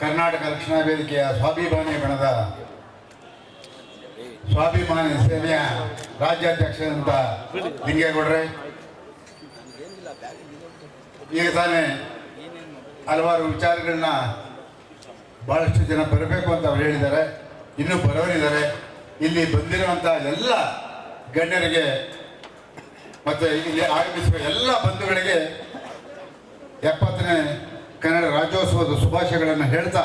ಕರ್ನಾಟಕ ರಕ್ಷಣಾ ವೇದಿಕೆಯ ಸ್ವಾಭಿಮಾನಿ ಬಣದ ಸ್ವಾಭಿಮಾನಿ ಸೇನೆಯ ರಾಜ್ಯಾಧ್ಯಕ್ಷರಂತ ಲಿಂಗೇಗೌಡ್ರೆ. ಈಗ ತಾನೇ ಹಲವಾರು ವಿಚಾರಗಳನ್ನ ಬಹಳಷ್ಟು ಜನ ಬರಬೇಕು ಅಂತ ಅವ್ರು ಹೇಳಿದ್ದಾರೆ. ಇನ್ನೂ ಬರೋರಿದ್ದಾರೆ ಇಲ್ಲಿ ಬಂದಿರುವಂಥ ಎಲ್ಲ ಗಣ್ಯರಿಗೆ ಮತ್ತು ಇಲ್ಲಿ ಆಗಮಿಸುವ ಎಲ್ಲ ಬಂಧುಗಳಿಗೆ ಎಪ್ಪತ್ತನೇ ಕನ್ನಡ ರಾಜ್ಯೋತ್ಸವದ ಶುಭಾಶಯಗಳನ್ನು ಹೇಳ್ತಾ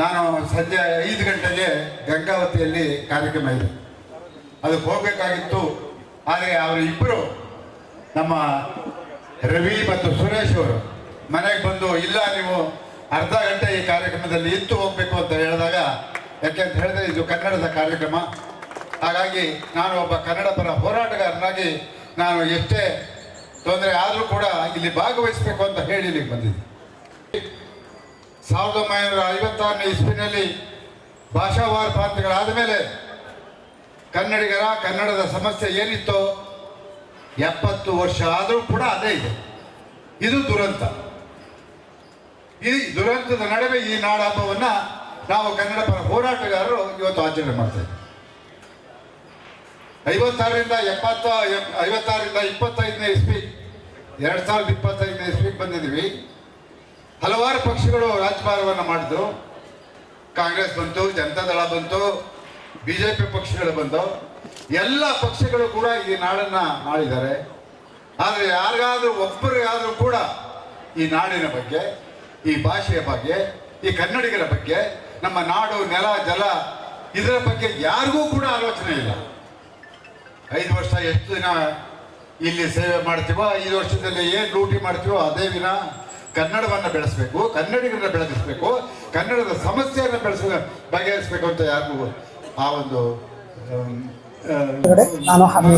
ನಾನು ಸಂಜೆ ಐದು ಗಂಟೆಗೆ ಗಂಗಾವತಿಯಲ್ಲಿ ಕಾರ್ಯಕ್ರಮ ಇದೆ. ಅದಕ್ಕೆ ಹೋಗಬೇಕಾಗಿತ್ತು. ಆದರೆ ಅವರು ಇಬ್ಬರು ನಮ್ಮ ರವಿ ಮತ್ತು ಸುರೇಶ್ ಅವರು ಮನೆಗೆ ಬಂದು, ಇಲ್ಲ ನೀವು ಅರ್ಧ ಗಂಟೆ ಈ ಕಾರ್ಯಕ್ರಮದಲ್ಲಿ ಇತ್ತು ಹೋಗಬೇಕು ಅಂತ ಹೇಳಿದಾಗ, ಯಾಕೆ ಅಂತ ಹೇಳಿದ್ರೆ ಇದು ಕನ್ನಡದ ಕಾರ್ಯಕ್ರಮ. ಹಾಗಾಗಿ ನಾನು ಒಬ್ಬ ಕನ್ನಡ ಪರ ಹೋರಾಟಗಾರನಾಗಿ ನಾನು ಎಷ್ಟೇ ತೊಂದರೆ ಆದರೂ ಕೂಡ ಇಲ್ಲಿ ಭಾಗವಹಿಸಬೇಕು ಅಂತ ಹೇಳಿ ಇಲ್ಲಿಗೆ ಬಂದಿದ್ದೆ. ಸಾವಿರದ ಒಂಬೈನೂರ ಐವತ್ತಾರನೇ ಇಸ್ವಿನಲ್ಲಿ ಭಾಷಾವಾರ ಪ್ರಾಂತ್ಯಗಳಾದ ಮೇಲೆ ಕನ್ನಡಿಗರ ಕನ್ನಡದ ಸಮಸ್ಯೆ ಏನಿತ್ತೋ ಎಪ್ಪತ್ತು ವರ್ಷ ಆದರೂ ಕೂಡ ಅದೇ ಇದೆ. ಇದು ದುರಂತ. ಈ ದುರಂತದ ನಡುವೆ ಈ ನಾಡ ಹಬ್ಬವನ್ನ ನಾವು ಕನ್ನಡ ಪರ ಹೋರಾಟಗಾರರು ಇವತ್ತು ಆಚರಣೆ ಮಾಡ್ತಾ ಇದ್ದೀವಿ. ಐವತ್ತಾರರಿಂದ ಎಪ್ಪತ್ತ ಎಪ್- ಐವತ್ತಾರರಿಂದ ಇಪ್ಪತ್ತೈದನೇ ಇಸ್ವಿ, ಎರಡು ಸಾವಿರದ ಇಪ್ಪತ್ತೈದನೇ ಇಸ್ವಿಗೆ ಬಂದಿದ್ದೀವಿ. ಹಲವಾರು ಪಕ್ಷಗಳು ರಾಜಭಾರವನ್ನು ಮಾಡಿದ್ರು ಕಾಂಗ್ರೆಸ್ ಬಂತು ಜನತಾದಳ ಬಂತು, ಬಿಜೆಪಿ ಪಕ್ಷಗಳು ಬಂತು ಎಲ್ಲ ಪಕ್ಷಗಳು ಕೂಡ ಈ ನಾಡನ್ನ ಮಾಡಿದ್ದಾರೆ ಆದರೆ ಯಾರಿಗಾದ್ರೂ ಒಬ್ಬರಿಗಾದ್ರೂ ಕೂಡ ಈ ನಾಡಿನ ಬಗ್ಗೆ, ಈ ಭಾಷೆಯ ಬಗ್ಗೆ, ಈ ಕನ್ನಡಿಗರ ಬಗ್ಗೆ, ನಮ್ಮ ನಾಡು, ನೆಲ, ಜಲ, ಇದರ ಬಗ್ಗೆ ಯಾರಿಗೂ ಕೂಡ ಆಲೋಚನೆ ಇಲ್ಲ. ಐದು ವರ್ಷ ಎಷ್ಟು ದಿನ ಇಲ್ಲಿ ಸೇವೆ ಮಾಡ್ತೀವೋ, ಐದು ವರ್ಷದಲ್ಲಿ ಏನು ಡ್ಯೂಟಿ ಮಾಡ್ತೀವೋ, ಅದೇ ದಿನ ಕನ್ನಡವನ್ನು ಬೆಳೆಸಬೇಕು ಕನ್ನಡಿಗರನ್ನ ಬೆಳೆಸಬೇಕು ಕನ್ನಡದ ಸಮಸ್ಯೆಯನ್ನ ಬೆಳೆಸ ಬಗೆಹರಿಸಬೇಕು ಅಂತ ಯಾರಿಗೂ ಆ ಒಂದು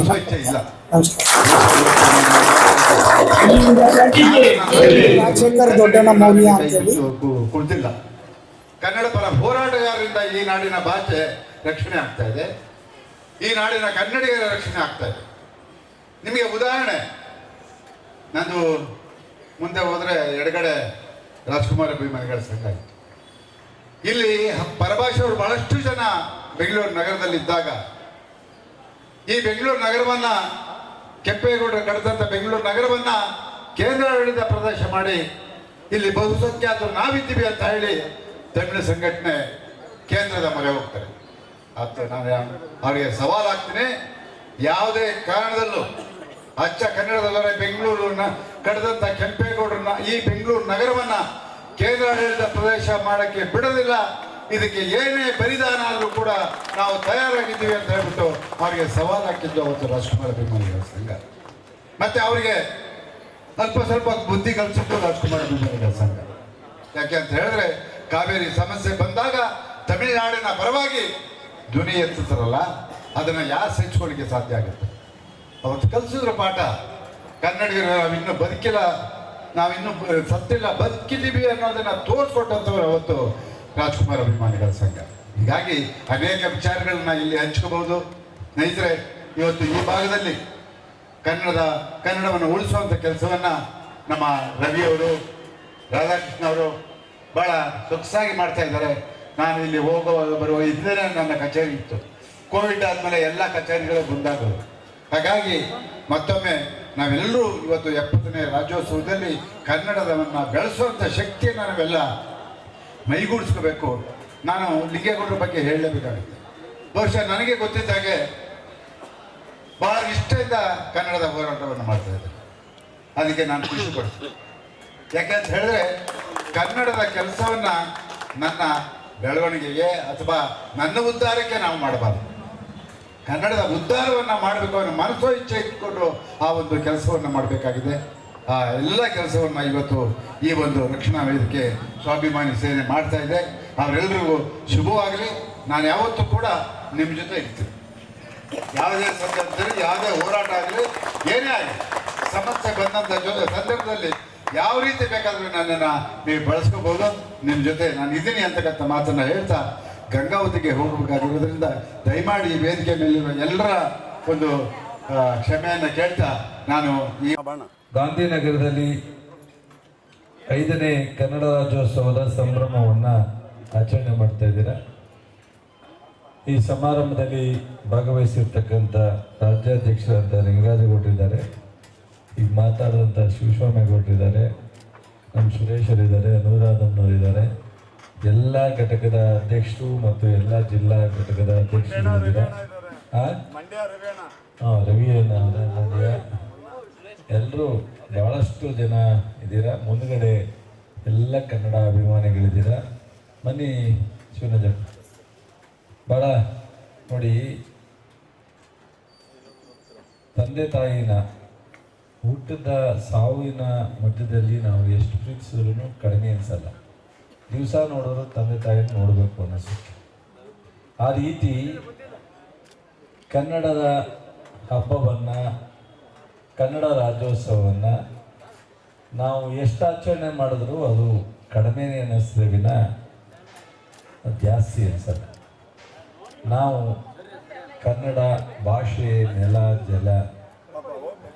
ಸ್ವಚ್ಛ ಇಲ್ಲ. ಮೌಲ್ಯ ಕುಳಿತಿಲ್ಲ. ಕನ್ನಡ ಪರ ಹೋರಾಟಗಾರರಿಂದ ಈ ನಾಡಿನ ಭಾಷೆ ರಕ್ಷಣೆ ಆಗ್ತಾ ಇದೆ. ಈ ನಾಡಿನ ಕನ್ನಡಿಗರ ರಕ್ಷಣೆ ಆಗ್ತಾ ಇದೆ. ನಿಮಗೆ ಉದಾಹರಣೆ ನಂದು ಮುಂದೆ ಹೋದ್ರೆ ಎಡಗಡೆ ರಾಜ್ಕುಮಾರ್ ಅಭಿಮಾನಿಗಳ ಸಂಘ ಇತ್ತು. ಇಲ್ಲಿ ಪರಭಾಷೆಯವರು ಬಹಳಷ್ಟು ಜನ ಬೆಂಗಳೂರು ನಗರದಲ್ಲಿ ಇದ್ದಾಗ, ಈ ಬೆಂಗಳೂರು ನಗರವನ್ನ ಕೆಂಪೇಗೌಡರು ಕಡಿದಂತ ಬೆಂಗಳೂರು ನಗರವನ್ನ ಕೇಂದ್ರಾಡಳಿತ ಪ್ರದೇಶ ಮಾಡಿ ಇಲ್ಲಿ ಬಹುಸಂಖ್ಯಾತರು ನಾವಿದ್ದೀವಿ ಅಂತ ಹೇಳಿ ತಮಿಳು ಸಂಘಟನೆ ಕೇಂದ್ರದ ಮೊರೆ ಹೋಗ್ತಾರೆ. ಅಂತ ನಾನು ಅವರಿಗೆ ಸವಾಲ್ ಹಾಕ್ತೀನಿ. ಯಾವುದೇ ಕಾರಣದಲ್ಲೂ ಅಚ್ಚ ಕನ್ನಡದಲ್ಲರ ಬೆಂಗಳೂರನ್ನ ಕಡಿದಂತ ಕೆಂಪೇಗೌಡರನ್ನ, ಈ ಬೆಂಗಳೂರು ನಗರವನ್ನ ಕೇಂದ್ರಾಡಳಿತ ಪ್ರದೇಶ ಮಾಡಕ್ಕೆ ಬಿಡೋದಿಲ್ಲ ಇದಕ್ಕೆ ಏನೇ ಬಲಿದಾನ ಆದರೂ ಕೂಡ ನಾವು ತಯಾರಾಗಿದ್ದೀವಿ ಅಂತ ಹೇಳ್ಬಿಟ್ಟು ಅವರಿಗೆ ಸವಾಲು ಹಾಕಿದ್ದು ಅವತ್ತು ರಾಜ್ಕುಮಾರ್ ಅಭಿಮಾನಿಗಳ ಸಂಘ. ಮತ್ತೆ ಅವರಿಗೆ ಅಲ್ಪ ಸ್ವಲ್ಪ ಬುದ್ಧಿ ಕಲಿಸಿದ್ದು ರಾಜ್ಕುಮಾರ್ ಅಭಿಮಾನಿಗಳ ಸಂಘ. ಯಾಕೆ ಅಂತ ಹೇಳಿದ್ರೆ, ಕಾವೇರಿ ಸಮಸ್ಯೆ ಬಂದಾಗ ತಮಿಳುನಾಡಿನ ಪರವಾಗಿ ಧ್ವನಿ ಎತ್ತುತ್ತಾರಲ್ಲ, ಅದನ್ನ ಯಾರು ಸಹಿಸ್ಕೊಳ್ಳಿಕ್ಕೆ ಸಾಧ್ಯ ಆಗುತ್ತೆ? ಅವತ್ತು ಕಲಿಸಿದ್ರು ಪಾಠ. ಕನ್ನಡಿಗರು ನಾವಿನ್ನೂ ಬದುಕಿಲ್ಲ, ನಾವಿನ್ನೂ ಸತ್ತಿಲ್ಲ, ಬದುಕಿದ್ದೀವಿ ಅನ್ನೋದನ್ನ ತೋರಿಸ್ಕೊಟ್ಟಂಥವ್ರು ಅವತ್ತು ರಾಜ್ಕುಮಾರ್ ಅಭಿಮಾನಿಗಳ ಸಂಘ. ಹೀಗಾಗಿ ಅನೇಕ ವಿಚಾರಗಳನ್ನ ಇಲ್ಲಿ ಹಂಚ್ಕೋಬಹುದು. ಸ್ನೇಹಿತರೆ, ಇವತ್ತು ಈ ಭಾಗದಲ್ಲಿ ಕನ್ನಡದ, ಕನ್ನಡವನ್ನು ಉಳಿಸುವಂಥ ಕೆಲಸವನ್ನ ನಮ್ಮ ರವಿಯವರು ರಾಧಾಕೃಷ್ಣ ಅವರು ಬಹಳ ಸೊಗಸಾಗಿ ಮಾಡ್ತಾ ಇದ್ದಾರೆ. ನಾನು ಇಲ್ಲಿ ಹೋಗುವಾಗ ಬರುವ ಇದ್ದೇನೆ ನನ್ನ ಕಚೇರಿ ಇತ್ತು. ಕೋವಿಡ್ ಆದಮೇಲೆ ಎಲ್ಲ ಕಚೇರಿಗಳು ಬಂದಾಗವು ಹಾಗಾಗಿ ಮತ್ತೊಮ್ಮೆ ನಾವೆಲ್ಲರೂ ಇವತ್ತು ಎಪ್ಪತ್ತನೇ ರಾಜ್ಯೋತ್ಸವದಲ್ಲಿ ಕನ್ನಡದವನ್ನು ಬೆಳೆಸುವಂಥ ಶಕ್ತಿಯನ್ನು ನಾವೆಲ್ಲ ಮೈಗೂಡಿಸ್ಕೋಬೇಕು. ನಾನು ಲಿಂಗೇಗೌಡರ ಬಗ್ಗೆ ಹೇಳಲೇಬೇಕಾಗುತ್ತೆ. ಬಹುಶಃ ನನಗೆ ಗೊತ್ತಿದ್ದಾಗೆ ಬಹಳ ಇಷ್ಟದಿಂದ ಕನ್ನಡದ ಹೋರಾಟವನ್ನು ಮಾಡ್ತಾ ಇದ್ದೆ ಅದಕ್ಕೆ ನಾನು ಖುಷಿ ಪಡ್ತೀನಿ. ಯಾಕಂತ ಹೇಳಿದ್ರೆ ಕನ್ನಡದ ಕೆಲಸವನ್ನು ನನ್ನ ಬೆಳವಣಿಗೆಗೆ ಅಥವಾ ನನ್ನ ಉದ್ಧಾರಕ್ಕೆ ನಾವು ಮಾಡಬಾರ್ದು. ಕನ್ನಡದ ಉದ್ಧಾರವನ್ನು ಮಾಡಬೇಕು ಅನ್ನೋ ಮನಸ್ಸೋ ಇಚ್ಛೆ ಇಟ್ಕೊಂಡು ಆ ಒಂದು ಕೆಲಸವನ್ನು ಮಾಡಬೇಕಾಗಿದೆ. ಆ ಎಲ್ಲ ಕೆಲಸವನ್ನು ಇವತ್ತು ಈ ಒಂದು ರಕ್ಷಣಾ ವೇದಿಕೆ ಸ್ವಾಭಿಮಾನಿ ಸೇನೆ ಮಾಡ್ತಾ ಇದೆ. ಅವರೆಲ್ಲರಿಗೂ ಶುಭವಾಗಲಿ. ನಾನು ಯಾವತ್ತೂ ಕೂಡ ನಿಮ್ಮ ಜೊತೆ ಇರ್ತೀನಿ. ಯಾವುದೇ ಸಂದರ್ಭದಲ್ಲಿ, ಯಾವುದೇ ಹೋರಾಟ ಆಗಲಿ, ಏನೇ ಆಗಲಿ, ಸಮಸ್ಯೆ ಬಂದಂಥ ಜೊತೆ ಸಂದರ್ಭದಲ್ಲಿ ಯಾವ ರೀತಿ ಬೇಕಾದರೂ ನನ್ನನ್ನು ನೀವು ಬಳಸ್ಕೋಬೋದು. ನಿಮ್ಮ ಜೊತೆ ನಾನು ಇದ್ದೀನಿ ಅಂತಕ್ಕಂಥ ಮಾತನ್ನು ಹೇಳ್ತಾ ಗಂಗಾವತಿಗೆ ಹೋಗಬೇಕಾಗಿರೋದ್ರಿಂದ ದಯಮಾಡಿ ಈ ವೇದಿಕೆ ಮೇಲಿರುವ ಎಲ್ಲರ ಒಂದು ಕ್ಷಮೆಯನ್ನು ಕೇಳ್ತಾ ನಾನು ಈ ಗಾಂಧಿನಗರದಲ್ಲಿ ಐದನೇ ಕನ್ನಡ ರಾಜ್ಯೋತ್ಸವದ ಸಂಭ್ರಮವನ್ನು ಆಚರಣೆ ಮಾಡ್ತಾ ಇದ್ದೀರಾ? ಈ ಸಮಾರಂಭದಲ್ಲಿ ಭಾಗವಹಿಸಿರ್ತಕ್ಕಂಥ ರಾಜ್ಯಾಧ್ಯಕ್ಷರಾದ ಲಿಂಗರಾಜಗೌಡರಿದ್ದಾರೆ ಈಗ ಮಾತಾಡಿದಂಥ ಶಿವಸ್ವಾಮೇಗೌಡರಿದ್ದಾರೆ. ನಮ್ಮ ಸುರೇಶರಿದ್ದಾರೆ ಅನುರಾಧಮ್ನವರಿದ್ದಾರೆ ಎಲ್ಲ ಘಟಕದ ಅಧ್ಯಕ್ಷರು ಮತ್ತು ಎಲ್ಲ ಜಿಲ್ಲಾ ಘಟಕದ ಅಧ್ಯಕ್ಷರು ಎಲ್ಲರೂ ಬಹಳಷ್ಟು ಜನ ಇದ್ದೀರಾ? ಮುಂದ್ಗಡೆ ಎಲ್ಲ ಕನ್ನಡ ಅಭಿಮಾನಿಗಳಿದ್ದೀರಾ? ಬನ್ನಿ ಶಿವನಜ. ಭಾಳ ನೋಡಿ. ತಂದೆ ತಾಯಿನ ಹುಟ್ಟಿದ ಸಾವಿನ ಮಧ್ಯದಲ್ಲಿ ನಾವು ಎಷ್ಟು ಪ್ರೀತಿಸಿದ್ರು ಕಡಿಮೆ ಅನ್ಸಲ್ಲ. ದಿವಸ ನೋಡೋರು ತಂದೆ ತಾಯಿನ ನೋಡಬೇಕು ಅನ್ನಿಸುತ್ತೆ. ಆ ರೀತಿ ಕನ್ನಡದ ಹಬ್ಬವನ್ನು, ಕನ್ನಡ ರಾಜ್ಯೋತ್ಸವವನ್ನು ನಾವು ಎಷ್ಟು ಆಚರಣೆ ಮಾಡಿದ್ರೂ ಅದು ಕಡಿಮೆ ಅನ್ನಿಸ್ತದೆ ವಿನ. ಜಾಸ್ತಿ ಅನ್ಸಲ್ಲ. ನಾವು ಕನ್ನಡ ಭಾಷೆ, ನೆಲ, ಜಲ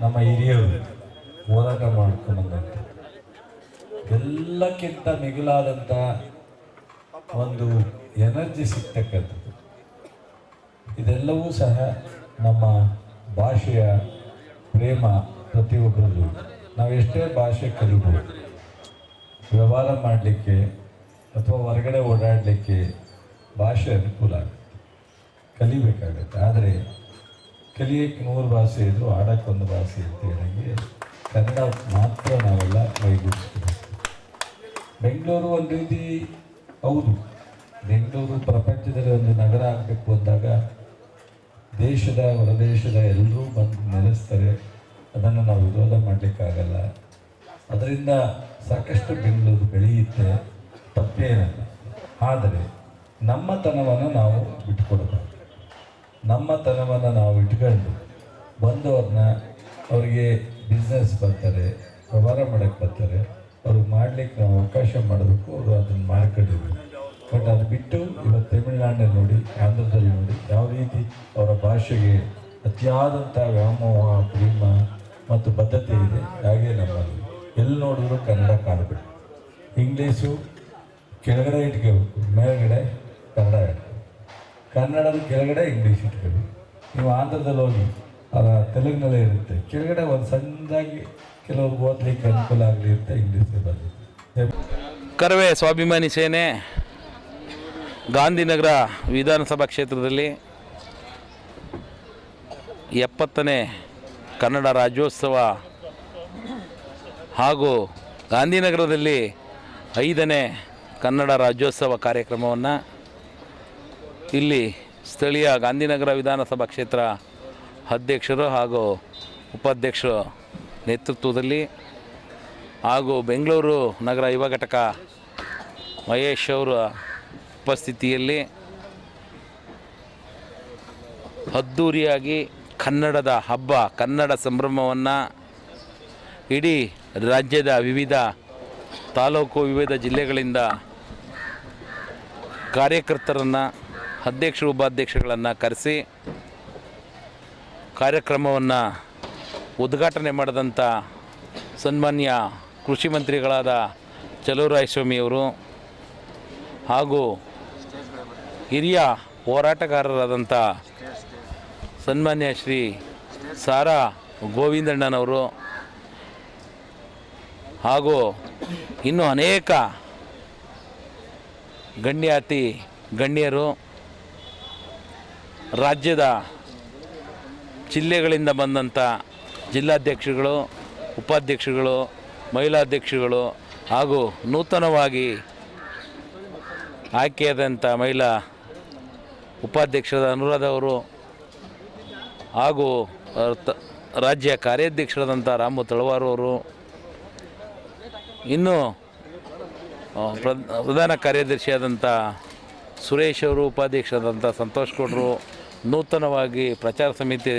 ನಮ್ಮ ಹಿರಿಯರು ಹೋರಾಟ ಮಾಡ್ಕೊಂಬಂದಂತೆ ಎಲ್ಲಕ್ಕಿಂತ ಮಿಗಿಲಾದಂಥ ಒಂದು ಎನರ್ಜಿ ಸಿಗ್ತಕ್ಕಂಥದ್ದು. ಇದೆಲ್ಲವೂ ಸಹ ನಮ್ಮ ಭಾಷೆಯ ಪ್ರೇಮ ಪ್ರತಿಯೊಬ್ಬರಲ್ಲೂ. ನಾವು ಎಷ್ಟೇ ಭಾಷೆ ಕಲಿಬೋದು, ವ್ಯವಹಾರ ಮಾಡಲಿಕ್ಕೆ ಅಥವಾ ಹೊರಗಡೆ ಓಡಾಡಲಿಕ್ಕೆ ಭಾಷೆ ಅನುಕೂಲ ಆಗುತ್ತೆ. ಕಲಿಬೇಕಾಗತ್ತೆ. ಆದರೆ ಕಲಿಯಕ್ಕೆ ನೂರು ಭಾಷೆ ಇದ್ದರೂ ಆಡೋಕ್ಕೊಂದು ಭಾಷೆ ಅಂತ ಹೇಳಂಗೆ ಕನ್ನಡ ಮಾತ್ರ ನಾವೆಲ್ಲ ಕೈಗೂಡಿಸ್ಬೇಕು ಬೆಂಗಳೂರು ಒಂದು ರೀತಿ ಹೌದು. ಬೆಂಗಳೂರು ಪ್ರಪಂಚದಲ್ಲಿ ಒಂದು ನಗರ ಆಗಬೇಕು ಅಂದಾಗ ದೇಶದ ಹೊರದೇಶದ ಎಲ್ಲರೂ ಬಂದು ನೆಲೆಸ್ತಾರೆ. ಅದನ್ನು ನಾವು ವಿರೋಧ ಮಾಡಲಿಕ್ಕಾಗಲ್ಲ. ಅದರಿಂದ ಸಾಕಷ್ಟು ಬೆಂಗಳೂರು ಬೆಳೆಯುತ್ತೆ. ತಪ್ಪೇನಲ್ಲ. ಆದರೆ ನಮ್ಮತನವನ್ನು ನಾವು ಬಿಟ್ಕೊಡ್ಬಾರ್ದು ನಮ್ಮತನವನ್ನು ನಾವು ಇಟ್ಕೊಂಡು ಬಂದವ್ರನ್ನ ಅವರಿಗೆ ಬಿಸ್ನೆಸ್ ಬರ್ತಾರೆ, ವ್ಯವಹಾರ ಮಾಡೋಕ್ಕೆ ಬರ್ತಾರೆ. ಅವ್ರಿಗೆ ಮಾಡ್ಲಿಕ್ಕೆ ನಾವು ಅವಕಾಶ ಮಾಡಬೇಕು, ಅವರು ಅದನ್ನು ಮಾಡ್ಕೊಂಡಿದ್ರು ಬಟ್ ಅದು ಬಿಟ್ಟು ಇವತ್ತು ತಮಿಳ್ನಾಡಿನಲ್ಲಿ ನೋಡಿ, ಆಂಧ್ರದಲ್ಲಿ ನೋಡಿ, ಯಾವ ರೀತಿ ಅವರ ಭಾಷೆಗೆ ಅತಿಯಾದಂಥ ವ್ಯಾಮೋಹ, ಪ್ರೇಮ ಮತ್ತು ಬದ್ಧತೆ ಇದೆ, ಹಾಗೆ ನಮ್ಮಲ್ಲಿ. ಎಲ್ಲಿ ನೋಡಿದ್ರು ಕನ್ನಡ ಕಾಣಬೇಕು ಇಂಗ್ಲೀಷು ಕೆಳಗಡೆ ಇಟ್ಕೋಬೇಕು, ಮೇಲ್ಗಡೆ ಕನ್ನಡ ಇಟ್ಕೋಬೇಕು. ಕನ್ನಡದ ಕೆಳಗಡೆ ಇಂಗ್ಲೀಷ್ ಇಟ್ಕೋಬೇಕು. ನೀವು ಆಂಧ್ರದಲ್ಲಿ ಹೋಗಿ ಅದ ತೆಲುಗಿನಲ್ಲೇ ಇರುತ್ತೆ. ಕೆಳಗಡೆ ಒಂದು ಸಣ್ಣದಾಗಿ ಓದ್ಲಿಕ್ಕೆ ಅನುಕೂಲ ಆಗಲಿ ಅಂತ ಕರವೇ ಸ್ವಾಭಿಮಾನಿ ಸೇನೆ ಗಾಂಧಿನಗರ ವಿಧಾನಸಭಾ ಕ್ಷೇತ್ರದಲ್ಲಿ ಎಪ್ಪತ್ತನೇ ಕನ್ನಡ ರಾಜ್ಯೋತ್ಸವ ಹಾಗೂ ಗಾಂಧಿನಗರದಲ್ಲಿ ಐದನೇ ಕನ್ನಡ ರಾಜ್ಯೋತ್ಸವ ಕಾರ್ಯಕ್ರಮವನ್ನು ಇಲ್ಲಿ ಸ್ಥಳೀಯ ಗಾಂಧಿನಗರ ವಿಧಾನಸಭಾ ಕ್ಷೇತ್ರ ಅಧ್ಯಕ್ಷರು ಹಾಗೂ ಉಪಾಧ್ಯಕ್ಷರು ನೇತೃತ್ವದಲ್ಲಿ ಹಾಗೂ ಬೆಂಗಳೂರು ನಗರ ಯುವ ಘಟಕ ಮಹೇಶ್ ಅವರ ಉಪಸ್ಥಿತಿಯಲ್ಲಿ ಅದ್ಧೂರಿಯಾಗಿ ಕನ್ನಡದ ಹಬ್ಬ, ಕನ್ನಡ ಸಂಭ್ರಮವನ್ನು ಇಡೀ ರಾಜ್ಯದ ವಿವಿಧ ತಾಲೂಕು, ವಿವಿಧ ಜಿಲ್ಲೆಗಳಿಂದ ಕಾರ್ಯಕರ್ತರನ್ನು, ಅಧ್ಯಕ್ಷರು ಉಪಾಧ್ಯಕ್ಷಗಳನ್ನು ಕರೆಸಿ ಕಾರ್ಯಕ್ರಮವನ್ನು ಉದ್ಘಾಟನೆ ಮಾಡಿದಂಥ ಸನ್ಮಾನ್ಯ ಕೃಷಿ ಮಂತ್ರಿಗಳಾದ ಚಲುವರಾಯಸ್ವಾಮಿಯವರು ಹಾಗೂ ಹಿರಿಯ ಹೋರಾಟಗಾರರಾದಂಥ ಸನ್ಮಾನ್ಯ ಶ್ರೀ ಸಾರಾ ಗೋವಿಂದಣ್ಣನವರು ಹಾಗೂ ಇನ್ನೂ ಅನೇಕ ಗಣ್ಯಾತಿ ಗಣ್ಯರು ರಾಜ್ಯದ ಜಿಲ್ಲೆಗಳಿಂದ ಬಂದಂಥ ಜಿಲ್ಲಾಧ್ಯಕ್ಷರುಗಳು, ಉಪಾಧ್ಯಕ್ಷರುಗಳು, ಮಹಿಳಾಧ್ಯಕ್ಷರುಗಳು ಹಾಗೂ ನೂತನವಾಗಿ ಆಯ್ಕೆಯಾದಂಥ ಮಹಿಳಾ ಉಪಾಧ್ಯಕ್ಷರಾದ ಅನುರಾಧ ಅವರು ಹಾಗೂ ರಾಜ್ಯ ಕಾರ್ಯಾಧ್ಯಕ್ಷರಾದಂಥ ರಾಮು ತಳವಾರವರು ಇನ್ನು ಪ್ರಧಾನ ಕಾರ್ಯದರ್ಶಿಯಾದಂಥ ಸುರೇಶ್ ಅವರು, ಉಪಾಧ್ಯಕ್ಷರಾದಂಥ ಸಂತೋಷ್ ಗೌಡರು, ನೂತನವಾಗಿ ಪ್ರಚಾರ ಸಮಿತಿ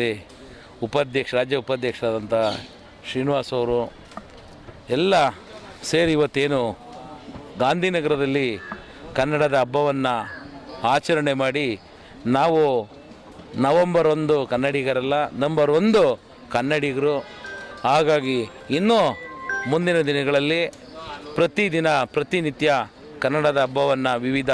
ಉಪಾಧ್ಯಕ್ಷ, ರಾಜ್ಯ ಉಪಾಧ್ಯಕ್ಷರಾದಂಥ ಶ್ರೀನಿವಾಸ್ ಅವರು ಎಲ್ಲ ಸೇರಿ ಇವತ್ತೇನು ಗಾಂಧಿನಗರದಲ್ಲಿ ಕನ್ನಡದ ಹಬ್ಬವನ್ನು ಆಚರಣೆ ಮಾಡಿ ನಾವು ನವಂಬರ್ ಒಂದು ಕನ್ನಡಿಗರಲ್ಲ, ನಂಬರ್ ಒಂದು ಕನ್ನಡಿಗರು. ಹಾಗಾಗಿ ಇನ್ನೂ ಮುಂದಿನ ದಿನಗಳಲ್ಲಿ ಪ್ರತಿದಿನ, ಪ್ರತಿನಿತ್ಯ ಕನ್ನಡದ ಹಬ್ಬವನ್ನು ವಿವಿಧ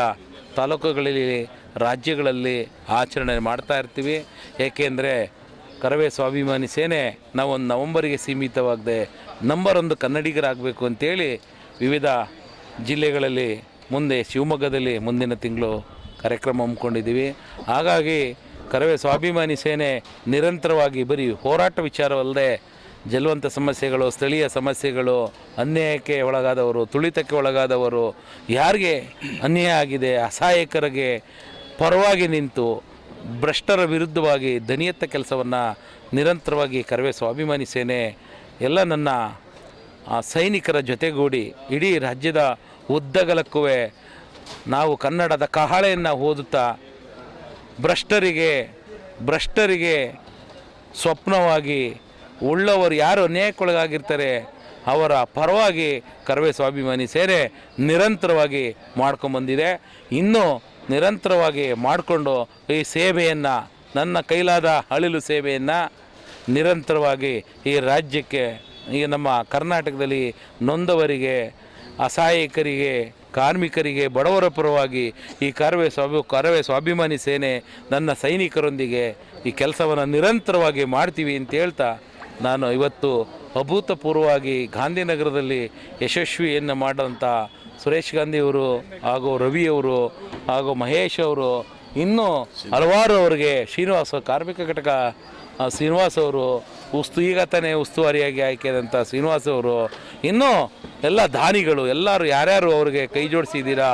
ತಾಲೂಕುಗಳಲ್ಲಿ, ರಾಜ್ಯಗಳಲ್ಲಿ ಆಚರಣೆ ಮಾಡ್ತಾ ಇರ್ತೀವಿ. ಏಕೆಂದರೆ ಕರವೇ ಸ್ವಾಭಿಮಾನಿ ಸೇನೆ ನಾವೊಂದು ನವಂಬರಿಗೆ ಸೀಮಿತವಾಗದೆ ನಂಬರ್ ಒಂದು ಕನ್ನಡಿಗರಾಗಬೇಕು ಅಂತೇಳಿ ವಿವಿಧ ಜಿಲ್ಲೆಗಳಲ್ಲಿ ಮುಂದೆ ಶಿವಮೊಗ್ಗದಲ್ಲಿ ಮುಂದಿನ ತಿಂಗಳು ಕಾರ್ಯಕ್ರಮ ಹಮ್ಮಿಕೊಂಡಿದ್ದೀವಿ. ಹಾಗಾಗಿ ಕರವೇ ಸ್ವಾಭಿಮಾನಿ ಸೇನೆ ನಿರಂತರವಾಗಿ ಬರೀ ಹೋರಾಟ ವಿಚಾರವಲ್ಲದೆ ಜಲವಂತ ಸಮಸ್ಯೆಗಳು, ಸ್ಥಳೀಯ ಸಮಸ್ಯೆಗಳು, ಅನ್ಯಾಯಕ್ಕೆ ಒಳಗಾದವರು, ತುಳಿತಕ್ಕೆ ಒಳಗಾದವರು, ಯಾರಿಗೆ ಅನ್ಯಾಯ ಆಗಿದೆ, ಅಸಹಾಯಕರಿಗೆ ಪರವಾಗಿ ನಿಂತು ಭ್ರಷ್ಟರ ವಿರುದ್ಧವಾಗಿ ದನಿಯತ್ತ ಕೆಲಸವನ್ನು ನಿರಂತರವಾಗಿ ಕರವೇ ಸ್ವಾಭಿಮಾನಿ ಸೇನೆ, ಎಲ್ಲ ನನ್ನ ಸೈನಿಕರ ಜೊತೆಗೂಡಿ ಇಡೀ ರಾಜ್ಯದ ಉದ್ದಗಲಕ್ಕೂ ನಾವು ಕನ್ನಡದ ಕಹಳೆಯನ್ನು ಓದುತ್ತಾ ಭ್ರಷ್ಟರಿಗೆ ಭ್ರಷ್ಟರಿಗೆ ಸ್ವಪ್ನವಾಗಿ ಉಳ್ಳವರು ಯಾರು ಅನ್ಯಾಯಕ್ಕೊಳಗಾಗಿರ್ತಾರೆ ಅವರ ಪರವಾಗಿ ಕರವೇ ಸ್ವಾಭಿಮಾನಿ ಸೇನೆ ನಿರಂತರವಾಗಿ ಮಾಡ್ಕೊಂಬಂದಿದೆ. ಇನ್ನೂ ನಿರಂತರವಾಗಿ ಮಾಡಿಕೊಂಡು ಈ ಸೇವೆಯನ್ನು, ನನ್ನ ಕೈಲಾದ ಅಳಿಲು ಸೇವೆಯನ್ನು ನಿರಂತರವಾಗಿ ಈ ರಾಜ್ಯಕ್ಕೆ, ಈ ನಮ್ಮ ಕರ್ನಾಟಕದಲ್ಲಿ ನೊಂದವರಿಗೆ, ಅಸಹಾಯಕರಿಗೆ, ಕಾರ್ಮಿಕರಿಗೆ, ಬಡವರ ಪರವಾಗಿ ಈ ಕರವೇ ಸ್ವಾಭಿ ಕರವೇ ಸ್ವಾಭಿಮಾನಿ ಸೇನೆ ನನ್ನ ಸೈನಿಕರೊಂದಿಗೆ ಈ ಕೆಲಸವನ್ನು ನಿರಂತರವಾಗಿ ಮಾಡ್ತೀವಿ ಅಂತ ಹೇಳ್ತಾ ನಾನು ಇವತ್ತು ಅಭೂತಪೂರ್ವವಾಗಿ ಗಾಂಧಿನಗರದಲ್ಲಿ ಯಶಸ್ವಿಯನ್ನು ಮಾಡಿದಂಥ ಸುರೇಶ್ ಗಾಂಧಿಯವರು ಹಾಗೂ ರವಿಯವರು ಹಾಗೂ ಮಹೇಶ್ ಅವರು, ಇನ್ನೂ ಹಲವಾರು ಅವರಿಗೆ ಶ್ರೀನಿವಾಸ ಕಾರ್ಮಿಕ ಘಟಕ ಶ್ರೀನಿವಾಸ್ ಅವರು ಉಸ್ತು, ಈಗ ತಾನೇ ಉಸ್ತುವಾರಿಯಾಗಿ ಆಯ್ಕೆಯಾದಂಥ ಶ್ರೀನಿವಾಸ್ ಅವರು, ಇನ್ನೂ ಎಲ್ಲ ದಾನಿಗಳು, ಎಲ್ಲರೂ ಯಾರ್ಯಾರು ಅವರಿಗೆ ಕೈ ಜೋಡಿಸಿದ್ದೀರಾ,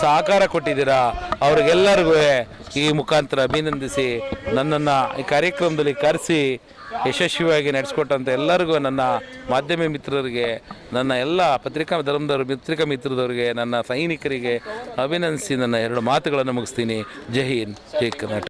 ಸಹಕಾರ ಕೊಟ್ಟಿದ್ದೀರಾ, ಅವ್ರಿಗೆಲ್ಲರಿಗೂ ಈ ಮುಖಾಂತರ ಅಭಿನಂದಿಸಿ ನನ್ನನ್ನು ಈ ಕಾರ್ಯಕ್ರಮದಲ್ಲಿ ಕರೆಸಿ ಯಶಸ್ವಿಯಾಗಿ ನಡೆಸ್ಕೊಟ್ಟಂಥ ಎಲ್ಲರಿಗೂ ನನ್ನ ಮಾಧ್ಯಮ ಮಿತ್ರರಿಗೆ, ನನ್ನ ಎಲ್ಲ ಪತ್ರಿಕಾ ಧರ್ಮದವ್ರ, ಪತ್ರಿಕಾ ಮಿತ್ರದವರಿಗೆ, ನನ್ನ ಸೈನಿಕರಿಗೆ ಅಭಿನಂದಿಸಿ ನನ್ನ ಎರಡು ಮಾತುಗಳನ್ನು ಮುಗಿಸ್ತೀನಿ. ಜೈ ಹಿಂದ್, ಜೈ ಕರ್ನಾಟಕ.